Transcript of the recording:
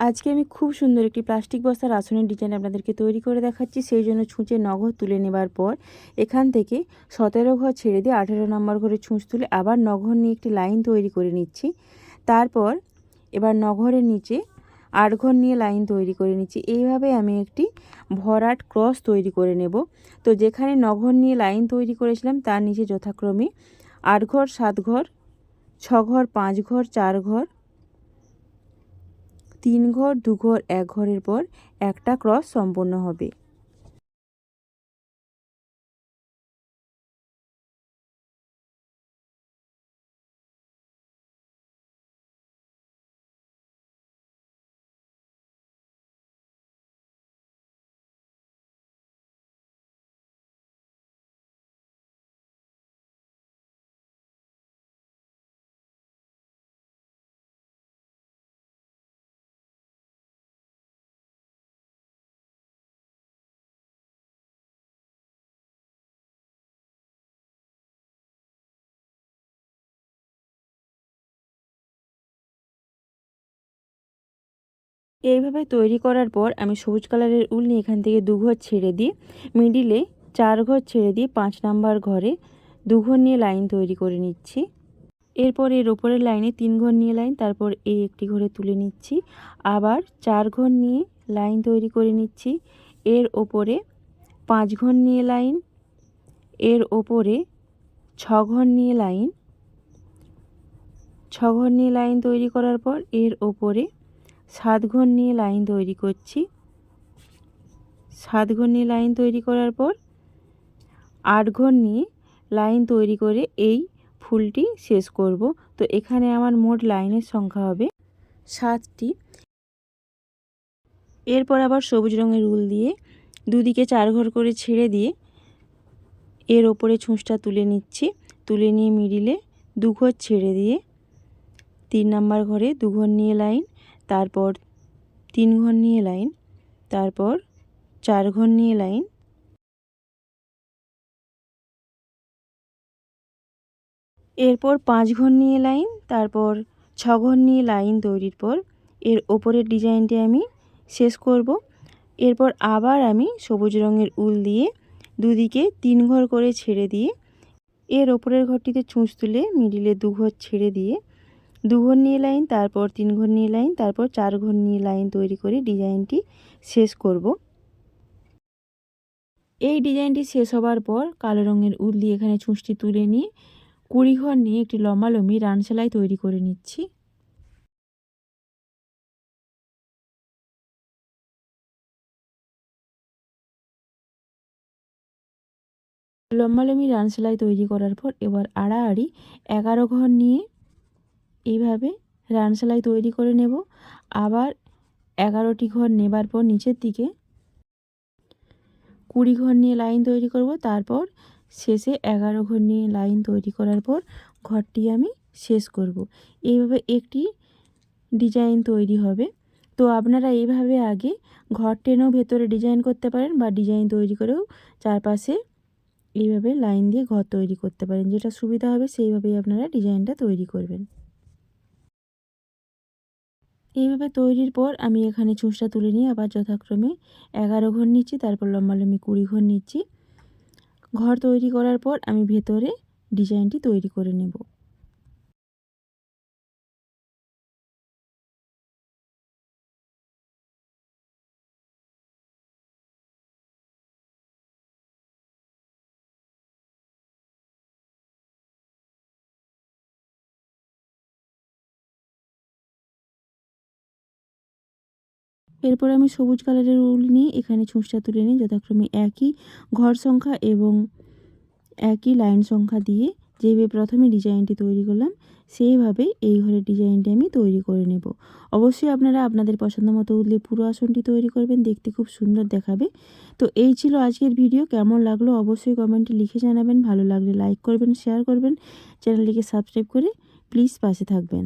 আজকে আমি খুব সুন্দর একটি প্লাস্টিক বস্তার আসনের ডিজাইন আপনাদেরকে তৈরি করে দেখাচ্ছি, সেই জন্য ছুঁচে নগর তুলে নেবার পর এখান থেকে সতেরো ঘর ছেড়ে দিয়ে আঠেরো নম্বর ঘরে ছুঁচ তুলে আবার নগর নিয়ে একটি লাইন তৈরি করে নিচ্ছি। তারপর এবার নঘরের নিচে আট ঘর নিয়ে লাইন তৈরি করে নিচ্ছি। এইভাবে আমি একটি ভরাট ক্রস তৈরি করে নেব। তো যেখানে নঘর নিয়ে লাইন তৈরি করেছিলাম, তার নিচে যথাক্রমে আট ঘর, সাত ঘর, ছ ঘর, পাঁচ ঘর, চার ঘর তিন ঘর দু ঘর এক ঘরের পর একটা ক্রস সম্পন্ন হবে। এইভাবে তৈরি করার পর আমি সবুজ কালারের উল নিয়ে এখান থেকে দুঘর ছেড়ে দিয়ে মিডিলে চার ঘর ছেড়ে দিয়ে পাঁচ নাম্বার ঘরে দু ঘর নিয়ে লাইন তৈরি করে নিচ্ছি। এরপর এর ওপরের লাইনে তিন ঘর নিয়ে লাইন, তারপর এই একটি ঘরে তুলে নিচ্ছি। আবার চার ঘর নিয়ে লাইন তৈরি করে নিচ্ছি। এর ওপরে পাঁচ ঘর নিয়ে লাইন, এর ওপরে ছ ঘর নিয়ে লাইন। ছ ঘর নিয়ে লাইন তৈরি করার পর এর ওপরে সাত ঘর নিয়ে লাইন তৈরি করছি। সাত ঘর নিয়ে লাইন তৈরি করার পর আট ঘর নিয়ে লাইন তৈরি করে এই ফুলটি শেষ করব। তো এখানে আমার মোট লাইনের সংখ্যা হবে সাতটি। এরপর আবার সবুজ রঙের উল দিয়ে দুদিকে চার ঘর করে ছেড়ে দিয়ে এর ওপরে ছুঁচটা তুলে নিচ্ছি। তুলে নিয়ে মিডিলে দু ঘর ছেড়ে দিয়ে তিন নাম্বার ঘরে দু ঘর নিয়ে লাইন তারপর তিন ঘর নিয়ে লাইন, তারপর চার ঘর নিয়ে লাইন। এরপর পাঁচ ঘর নিয়ে লাইন, তারপর ছ ঘর নিয়ে লাইন তৈরির পর এর ওপরের ডিজাইনটি আমি শেষ করব। এরপর আবার আমি সবুজ রঙের উল দিয়ে দুদিকে তিন ঘর করে ছেড়ে দিয়ে এর ওপরের ঘরটিতে চুঁচ তুলে মিডিলে দু ঘর ছেড়ে দিয়ে দু ঘর নিয়ে লাইন তারপর তিন ঘর নিয়ে লাইন তারপর চার ঘর নিয়ে লাইন তৈরি করে ডিজাইনটি শেষ করব। এই ডিজাইনটি শেষ হবার পর কালো রঙের উল দিয়ে এখানে ছুঁচটি তুলে নিয়ে কুড়ি ঘর নিয়ে একটি লম্বালম্বি রান সেলাই তৈরি করে নিচ্ছি। লম্বালম্বি রান সেলাই তৈরি করার পর এবার আড়াআড়ি এগারো ঘর নিয়ে এইভাবে রান সেলাই তৈরি করে নেব। আবার এগারোটি ঘর নেবার পর নিচের দিকে কুড়ি ঘর নিয়ে লাইন তৈরি করব। তারপর শেষে এগারো ঘর নিয়ে লাইন তৈরি করার পর ঘরটি আমি শেষ করব। এইভাবে একটি ডিজাইন তৈরি হবে। তো আপনারা এইভাবে আগে ঘর টেনেও ভেতরে ডিজাইন করতে পারেন বা ডিজাইন তৈরি করেও চারপাশে এইভাবে লাইন দিয়ে ঘর তৈরি করতে পারেন। যেটা সুবিধা হবে সেইভাবেই আপনারা ডিজাইনটা তৈরি করবেন। এইভাবে তৈরির পর আমি এখানে ছুঁচটা তুলে নিয়ে আবার যথাক্রমে এগারো ঘর নিচ্ছি, তারপর লম্বা লম্বি কুড়ি ঘর নিচ্ছি। ঘর তৈরি করার পর আমি ভেতরে ডিজাইনটি তৈরি করে নেব। এরপর আমি সবুজ কালারের উল নিয়ে এখানে ছুঁচটা তুলে নিই, যথাক্রমে একই ঘর সংখ্যা এবং একই লাইন সংখ্যা দিয়ে যেভাবে প্রথমে ডিজাইনটি তৈরি করলাম, সেইভাবে এই ঘরের ডিজাইনটি আমি তৈরি করে নেব। অবশ্যই আপনারা আপনাদের পছন্দ মতো উঠলে পুরো আসনটি তৈরি করবেন, দেখতে খুব সুন্দর দেখাবে। তো এই ছিল আজকের ভিডিও, কেমন লাগল অবশ্যই কমেন্টে লিখে জানাবেন, ভালো লাগলে লাইক করবেন, শেয়ার করবেন, চ্যানেলটিকে সাবস্ক্রাইব করে প্লিজ পাশে থাকবেন।